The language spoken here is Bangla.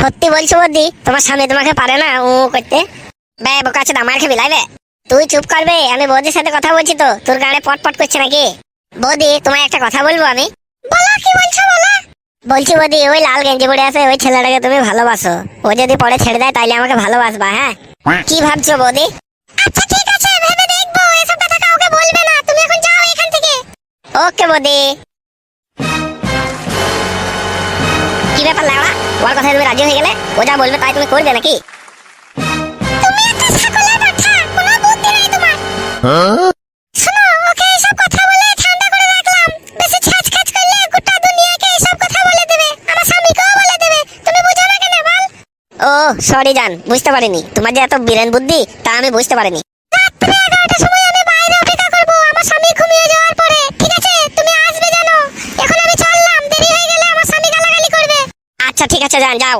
সত্যি বলছো বদি? তোমার স্বামী তোমাকে পারে না, ও করতে। বে, বোকা আছে আমার খেয়ে বিলাইবে। তুই চুপ করবে, আমি বৌদির সাথে কথা বলছি তো। তোর গাড়ে পট পট করছে নাকি? বৌদি, তোমায় একটা কথা বলব আমি? বলো, কি বলছো, বলো? বলছি বৌদি, ওই লাল গেঞ্জি পরে আছে, ওই ছেলেটাকে তুমি ভালোবাসো। ও যদি পরে ছেড়ে দেয়, তাইলে আমাকে ভালোবাসবা হ্যাঁ? কি ভাবছ বৌদি? আচ্ছা ঠিক আছে, ভেবে দেখব, এসব কথা কাউকে বলবে না। তুমি এখন যাও এখান থেকে। ওকে বৌদি। কি ব্যাপার লাগা ওর কথায় তুমি রাজি হয়ে গেলে ও যা বলবে তাই তুমি করবে নাকি? তুমি একটা ছাগলের বাচ্চা কোনো বুদ্ধি নাই তোমার। শোনো ওকে এসব কথা বলে ঠান্ডা করে রাখলাম। বেশি ছ্যাচ খাচ করলে গোটা দুনিয়াকে এসব কথা বলে দেবে আমার স্বামীকেও বলে দেবে। তুমি বুঝো না কেন বল। ও সরি জান বুঝতে পারিনি। তোমার যে এত বীরেন বুদ্ধি তা আমি বুঝতে পারিনি। রাত্রে এগারোটার সময় আচ্ছা ঠিক আছে যান যাও।